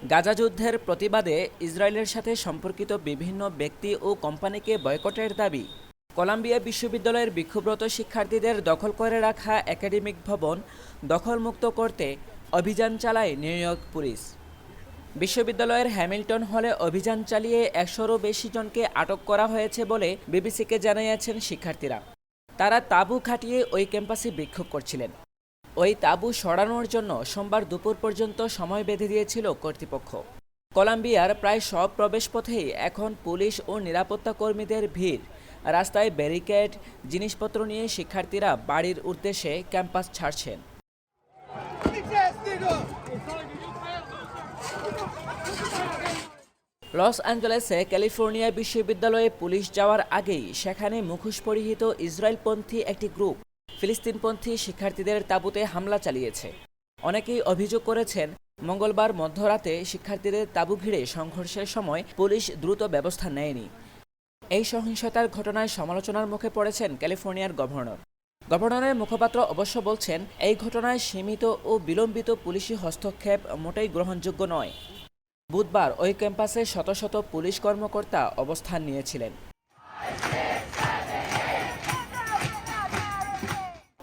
গাজা যুদ্ধের প্রতিবাদে ইসরায়েলের সাথে সম্পর্কিত বিভিন্ন ব্যক্তি ও কোম্পানিকে বয়কটের দাবি। কলাম্বিয়া বিশ্ববিদ্যালয়ের বিক্ষোভরত শিক্ষার্থীদের দখল করে রাখা একাডেমিক ভবন দখলমুক্ত করতে অভিযান চালায় নিউ ইয়র্ক পুলিশ। বিশ্ববিদ্যালয়ের হ্যামিল্টন হলে অভিযান চালিয়ে একশোরও বেশি জনকে আটক করা হয়েছে বলে বিবিসিকে জানিয়েছেন শিক্ষার্থীরা। তারা তাঁবু খাটিয়ে ওই ক্যাম্পাসে বিক্ষোভ করছিলেন। ওই তাঁবু সরানোর জন্য সোমবার দুপুর পর্যন্ত সময় বেঁধে দিয়েছিল কর্তৃপক্ষ। কলাম্বিয়ার প্রায় সব প্রবেশপথেই এখন পুলিশ ও নিরাপত্তা কর্মীদের ভিড়। রাস্তায় ব্যারিকেড, জিনিসপত্র নিয়ে শিক্ষার্থীরা বাড়ির উদ্দেশ্যে ক্যাম্পাস ছাড়ছেন। লস অ্যাঞ্জেলেসে ক্যালিফোর্নিয়া বিশ্ববিদ্যালয়ে পুলিশ যাওয়ার আগেই সেখানে মুখোশ পরিহিত ইসরায়েলপন্থী একটি গ্রুপ ফিলিস্তিনপন্থী শিক্ষার্থীদের তাঁবুতে হামলা চালিয়েছে। অনেকেই অভিযোগ করেছেন, মঙ্গলবার মধ্যরাতে শিক্ষার্থীদের তাঁবু ঘিরে সংঘর্ষের সময় পুলিশ দ্রুত ব্যবস্থা নেয়নি। এই সহিংসতার ঘটনায় সমালোচনার মুখে পড়েছেন ক্যালিফোর্নিয়ার গভর্নর। গভর্নরের মুখপাত্র অবশ্য বলছেন, এই ঘটনায় সীমিত ও বিলম্বিত পুলিশি হস্তক্ষেপ মোটেই গ্রহণযোগ্য নয়। বুধবার ওই ক্যাম্পাসে শত শত পুলিশ কর্মকর্তা অবস্থান নিয়েছিলেন।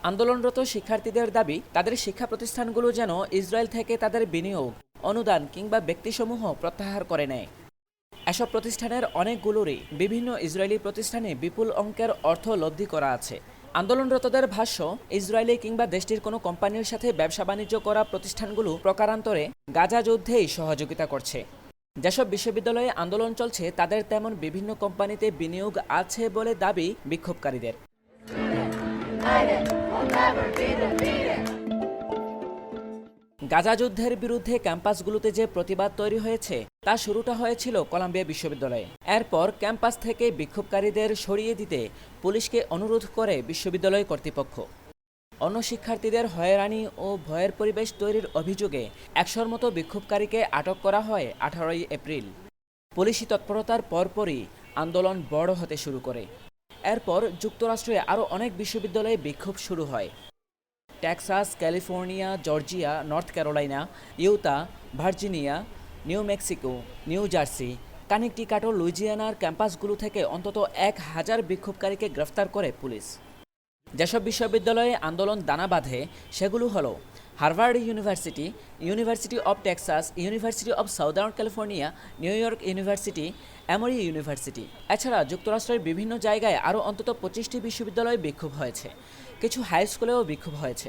আন্দোলনরত শিক্ষার্থীদের দাবি, তাদের শিক্ষা প্রতিষ্ঠানগুলো যেন ইসরায়েল থেকে তাদের বিনিয়োগ, অনুদান কিংবা ব্যক্তিসমূহ প্রত্যাহার করে নেয়। এসব প্রতিষ্ঠানের অনেকগুলোরই বিভিন্ন ইসরায়েলি প্রতিষ্ঠানে বিপুল অঙ্কের অর্থ লব্ধি করা আছে। আন্দোলনরতদের ভাষ্য, ইসরায়েলি কিংবা দেশটির কোনো কোম্পানির সাথে ব্যবসা বাণিজ্য করা প্রতিষ্ঠানগুলো প্রকারান্তরে গাজা যুদ্ধেই সহযোগিতা করছে। যেসব বিশ্ববিদ্যালয়ে আন্দোলন চলছে, তাদের তেমন বিভিন্ন কোম্পানিতে বিনিয়োগ আছে বলে দাবি বিক্ষোভকারীদের। গাজা যুদ্ধের বিরুদ্ধে ক্যাম্পাসগুলোতে যে প্রতিবাদ তৈরি হয়েছে, তা শুরুটা হয়েছিল কলাম্বিয়া বিশ্ববিদ্যালয়ে। এরপর ক্যাম্পাস থেকে বিক্ষোভকারীদের সরিয়ে দিতে পুলিশকে অনুরোধ করে বিশ্ববিদ্যালয় কর্তৃপক্ষ। অন্য শিক্ষার্থীদের হয়রানি ও ভয়ের পরিবেশ তৈরির অভিযোগে একশোর মতো বিক্ষোভকারীকে আটক করা হয় আঠারোই এপ্রিল। পুলিশি তৎপরতার পরপরই আন্দোলন বড় হতে শুরু করে। এরপর যুক্তরাষ্ট্রে আরও অনেক বিশ্ববিদ্যালয়ে বিক্ষোভ শুরু হয়। Texas, California, Georgia, North Carolina, Utah, Virginia, New Mexico, New Jersey, কানেকটিকাটো, লুইজিয়ানার ক্যাম্পাসগুলো থেকে অন্তত এক হাজার বিক্ষোভকারীকে গ্রেফতার করে পুলিশ। যেসব বিশ্ববিদ্যালয়ে আন্দোলন দানা বাঁধে, সেগুলো হলো Harvard University University of Texas, University of Southern California, New York University, Emory University. এছাড়া যুক্তরাষ্ট্রের বিভিন্ন জায়গায় আরও অন্তত পঁচিশটি বিশ্ববিদ্যালয়ে বিক্ষোভ হয়েছে। কিছু হাই স্কুলেও বিক্ষোভ হয়েছে।